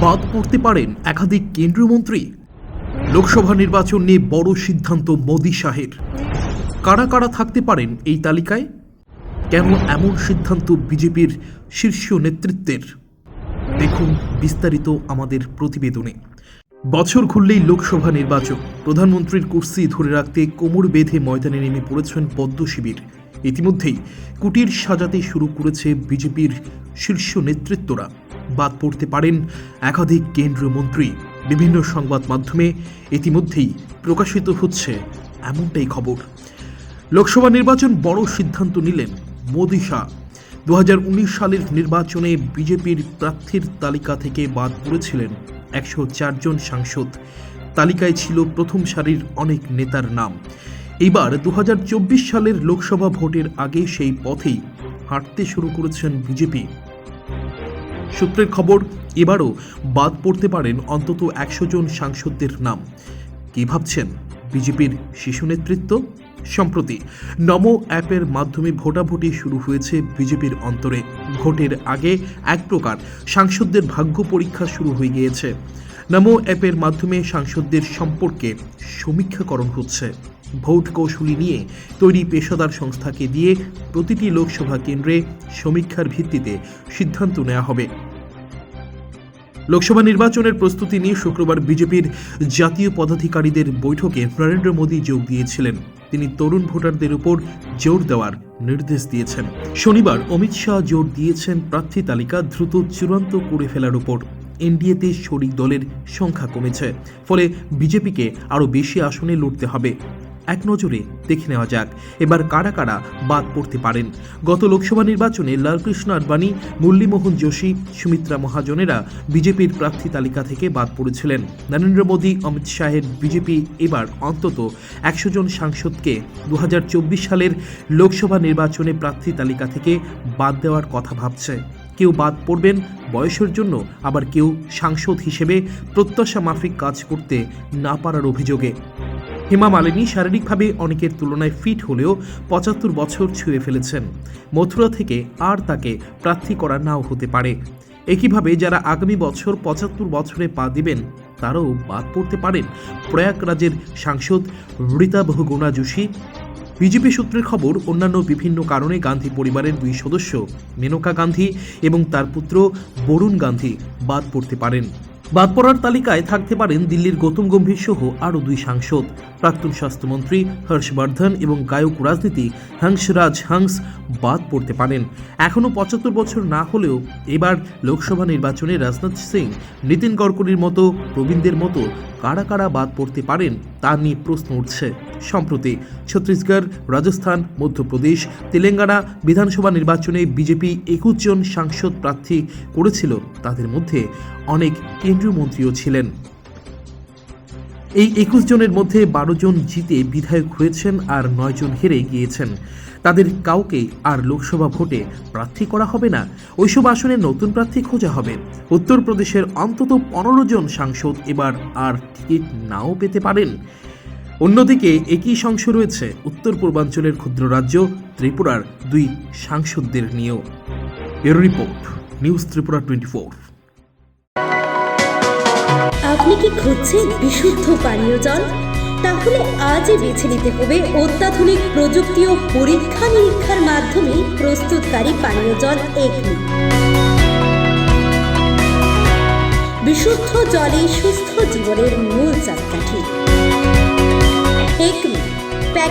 বাদ পড়তে পারেন একাধিক কেন্দ্রীয় মন্ত্রী। লোকসভা নির্বাচন নিয়ে বড় সিদ্ধান্ত মোদী শাহের। কারা কারা থাকতে পারেন এই তালিকায়? কেন এমন সিদ্ধান্ত বিজেপির শীর্ষ নেতৃত্বের? দেখুন বিস্তারিত আমাদের প্রতিবেদনে। বছর ঘুরলেই লোকসভা নির্বাচন। প্রধানমন্ত্রীর কুর্সি ধরে রাখতে কোমর বেঁধে ময়দানে নেমে পড়েছেন পদ্ম শিবির। ইতিমধ্যেই কুটির সাজাতে শুরু করেছে বিজেপির শীর্ষ নেতৃত্বরা। বাদ পড়তে পারেন একাধিক কেন্দ্রীয় মন্ত্রী। বিভিন্ন সংবাদ মাধ্যমে ইতিমধ্যেই প্রকাশিত হচ্ছে এমনটাই খবর। লোকসভা নির্বাচন বড় সিদ্ধান্ত নিলেন মোদী শাহ। দু হাজার উনিশ সালের নির্বাচনে বিজেপির প্রার্থীর তালিকা থেকে বাদ পড়েছিলেন একশো চারজন সাংসদ। তালিকায় ছিল প্রথম সারির অনেক নেতার নাম। এবার দু হাজার চব্বিশ সালের লোকসভা ভোটের আগে সেই পথেই হাঁটতে শুরু করেছেন বিজেপি। সূত্রের খবর, এবারও বাদ পড়তে পারেন অন্তত একশো জন সাংসদদের নাম। কি ভাবছেন বিজেপির শিশু নেতৃত্ব? সম্প্রতি নমো অ্যাপের মাধ্যমে ভোটাভুটি শুরু হয়েছে বিজেপির অন্তরে। ভোটের আগে এক প্রকার সাংসদদের ভাগ্য পরীক্ষা শুরু হয়ে গিয়েছে। নমো অ্যাপের মাধ্যমে সাংসদদের সম্পর্কে সমীক্ষাকরণ হচ্ছে। ভোট কৌশলী নিয়ে তৈরি পেশাদার সংস্থাকে দিয়ে প্রতিটি লোকসভা কেন্দ্রে সমীক্ষার ভিত্তিতে সিদ্ধান্ত নেওয়া হবে। লোকসভা নির্বাচনের প্রস্তুতি নিয়ে শুক্রবার বিজেপির জাতীয় পদাধিকারীদের বৈঠকে নরেন্দ্র মোদী যোগ দিয়েছিলেন। তিনি তরুণ ভোটারদের উপর জোর দেওয়ার নির্দেশ দিয়েছেন। শনিবার অমিত শাহ জোর দিয়েছেন প্রার্থী তালিকা দ্রুত চূড়ান্ত করে ফেলার উপর। এনডিএতে শরিক দলের সংখ্যা কমেছে, ফলে বিজেপিকে আরও বেশি আসনে লড়তে হবে। এক নজরে দেখে নেওয়া যাক। এবার কারা কারা বাদ পড়তে পারেন? গত লোকসভা নির্বাচনে লালকৃষ্ণ আডবাণী, মুরলীমোহন যোশী, সুমিত্রা মহাজনেরা বিজেপির প্রার্থী তালিকা থেকে বাদ পড়েছিলেন। নরেন্দ্র মোদী, অমিত শাহের বিজেপি এবার অন্তত একশো জন সাংসদকে দু হাজার চব্বিশ সালের লোকসভা নির্বাচনে প্রার্থী তালিকা থেকে বাদ দেওয়ার কথা ভাবছে। কেউ বাদ পড়বেন, বয়সের জন্য আবার কেউ সাংসদ হিসেবে প্রত্যাশা মাফিক কাজ করতে না পারার অভিযোগে। হেমা মালিনী শারীরিকভাবে অনেকের তুলনায় ফিট হলেও পঁচাত্তর বছর ছুঁয়ে ফেলেছেন। মথুরা থেকে আর তাকে প্রার্থী করা নাও হতে পারে। একইভাবে যারা আগামী বছর পঁচাত্তর বছরে পা দিবেন, তারাও বাদ পড়তে পারেন। প্রয়াগরাজের সাংসদ রীতা বহুগুণা যোশী। বিজেপি সূত্রের খবর, অন্যান্য বিভিন্ন কারণে গান্ধী পরিবারের দুই সদস্য, মেনকা গান্ধী এবং তার পুত্র বরুণ গান্ধী বাদ পড়তে পারেন। বাদ পড়ার তালিকায় থাকতে পারেন দিল্লির গৌতম গম্ভীর সহ আরও দুই সাংসদ। প্রাক্তন স্বাস্থ্যমন্ত্রী হর্ষবর্ধন এবং গায়ক রাজনীতি হংসরাজ হংস বাদ পড়তে পারেন। এখনও পঁচাত্তর বছর না হলেও এবার লোকসভা নির্বাচনে রাজনাথ সিং, নীতিন গডকরির মতো প্রবীণদের মতো কারা কারা বাদ পড়তে পারেন তা নিয়ে প্রশ্ন উঠছে। সম্প্রতি ছত্তিশগড়, রাজস্থান, মধ্যপ্রদেশ, তেলেঙ্গানা বিধানসভা নির্বাচনে বিজেপি একুশ জন সাংসদ প্রার্থী করেছিল। তাদের মধ্যে অনেক কেন্দ্রীয় মন্ত্রীও ছিলেন। এই একুশ জনের মধ্যে বারো জন জিতে বিধায়ক হয়েছেন আর নয় জন হেরে গিয়েছেন। তাদের কাউকে আর লোকসভা ভোটে প্রার্থী করা হবে না। ওইসব আসনে নতুন প্রার্থী খোঁজা হবে। উত্তরপ্রদেশের অন্তত পনেরো জন সাংসদ এবার আর টিকিট নাও পেতে পারেন। অন্যদিকে একই সংশয় রয়েছে উত্তর পূর্বাঞ্চলের ক্ষুদ্র রাজ্য ত্রিপুরার দুই সাংসদদের নিয়েও। এর report, news Tripura twenty four. আপনি কি খুঁজছেন বিশুদ্ধ পানীয় জল? তাহলে আজই বেছে নিতে হবে অত্যাধুনিক প্রযুক্তি ও পরীক্ষা নিরীক্ষার মাধ্যমে প্রস্তুতকারী পানীয় জল এগনি। বিশুদ্ধ জলে সুস্থ জীবনের মূল চাকাঠি।